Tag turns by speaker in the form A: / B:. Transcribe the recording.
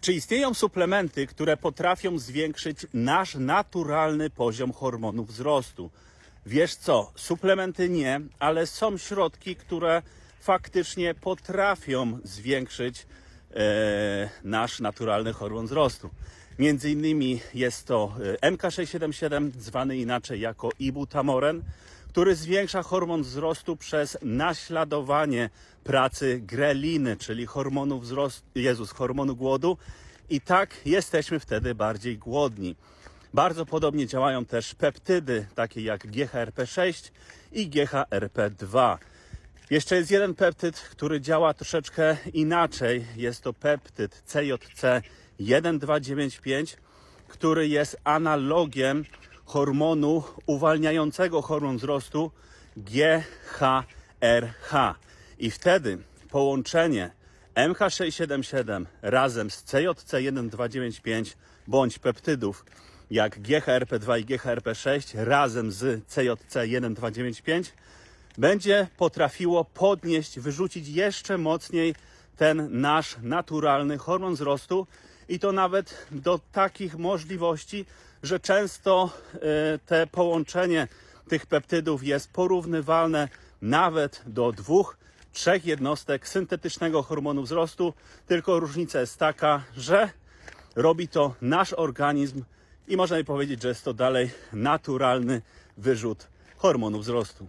A: Czy istnieją suplementy, które potrafią zwiększyć nasz naturalny poziom hormonu wzrostu? Wiesz co, suplementy nie, ale są środki, które faktycznie potrafią zwiększyć e, nasz naturalny hormon wzrostu. Między innymi jest to e, MK677, zwany inaczej jako ibutamoren, który zwiększa hormon wzrostu przez naśladowanie pracy greliny, czyli hormonu wzrostu, Jezus, hormonu głodu i tak jesteśmy wtedy bardziej głodni. Bardzo podobnie działają też peptydy, takie jak GHRP6 i GHRP2. Jeszcze jest jeden peptyd, który działa troszeczkę inaczej. Jest to peptyd CJC1295, który jest analogiem hormonu uwalniającego hormon wzrostu GHRH. I wtedy połączenie MH677 razem z CJC1295 bądź peptydów jak GHRP2 i GHRP6 razem z CJC1295 będzie potrafiło podnieść, wyrzucić jeszcze mocniej ten nasz naturalny hormon wzrostu i to nawet do takich możliwości, że często e, te połączenie tych peptydów jest porównywalne nawet do dwóch, trzech jednostek syntetycznego hormonu wzrostu, tylko różnica jest taka, że robi to nasz organizm i można by powiedzieć, że jest to dalej naturalny wyrzut hormonu wzrostu.